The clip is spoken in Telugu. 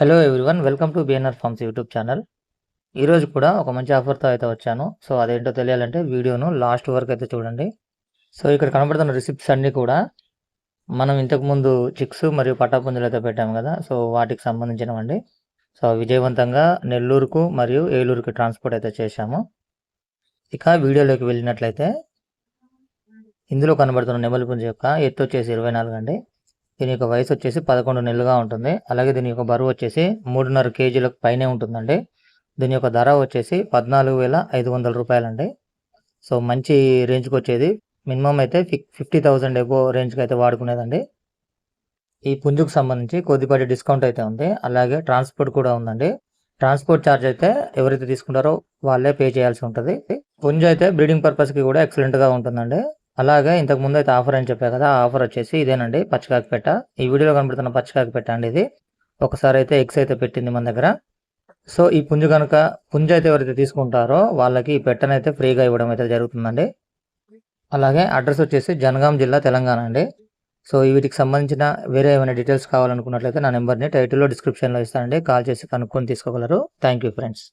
Hello everyone welcome to BNR farms YouTube channel ఈరోజు కూడా ఒక మంచి ఆఫర్తో అయితే వచ్చాను. సో అదేంటో తెలియాలంటే వీడియోను లాస్ట్ వరకు అయితే చూడండి. సో ఇక్కడ కనబడుతున్న రిసిప్ట్స్ అన్నీ కూడా మనం ఇంతకుముందు చిక్స్ మరియు పట్టాపుంజులు అయితే పెట్టాము కదా. సో వాటికి సంబంధించినవండి. సో విజయవంతంగా నెల్లూరుకు మరియు ఏలూరుకి ట్రాన్స్పోర్ట్ అయితే చేశాము. ఇక వీడియోలోకి వెళ్ళినట్లయితే ఇందులో కనబడుతున్న నెమలిపుంజ యొక్క ఎత్తు వచ్చేసి ఇరవై నాలుగు అండి. దీని యొక్క వయసు వచ్చేసి పదకొండు నెలలుగా ఉంటుంది. అలాగే దీని యొక్క బరువు వచ్చేసి మూడున్నర కేజీలకు పైనే ఉంటుందండి. దీని యొక్క ధర వచ్చేసి పద్నాలుగు వేల ఐదు వందల రూపాయలండి. సో మంచి రేంజ్కి వచ్చేది. మినిమం అయితే ఫిఫ్టీ థౌజండ్ ఎబో రేంజ్కి అయితే వాడుకునేదండి. ఈ పుంజుకు సంబంధించి కొద్దిపాటి డిస్కౌంట్ అయితే ఉంది. అలాగే ట్రాన్స్పోర్ట్ కూడా ఉందండి. ట్రాన్స్పోర్ట్ ఛార్జ్ అయితే ఎవరైతే తీసుకుంటారో వాళ్ళే పే చేయాల్సి ఉంటుంది. పుంజు అయితే బ్రీడింగ్ పర్పస్కి కూడా ఎక్సలెంట్గా ఉంటుందండి. అలాగే ఇంతకు ముందు అయితే ఆఫర్ అని చెప్పా కదా ఆఫర్ వచ్చేసి ఇదేనండి పచ్చకాకి పెట్ట. ఈ వీడియోలో కనబడుతున్న పచ్చకాకి పెట్ట అండి ఇది. ఒకసారి అయితే ఎగ్స్ అయితే పెట్టింది మన దగ్గర. సో ఈ పుంజు కనుక పుంజు అయితే ఎవరైతే తీసుకుంటారో వాళ్ళకి ఈ పెట్టనైతే ఫ్రీగా ఇవ్వడం అయితే జరుగుతుందండి. అలాగే అడ్రస్ వచ్చేసి జనగాం జిల్లా తెలంగాణ అండి. సో వీటికి సంబంధించిన వేరే ఏమైనా డీటెయిల్స్ కావాలనుకున్నట్లయితే నా నెంబర్ని టైటిల్లో డిస్క్రిప్షన్లో ఇస్తానండి. కాల్ చేసి కనుక్కొని తీసుకోగలరు. Thank you friends.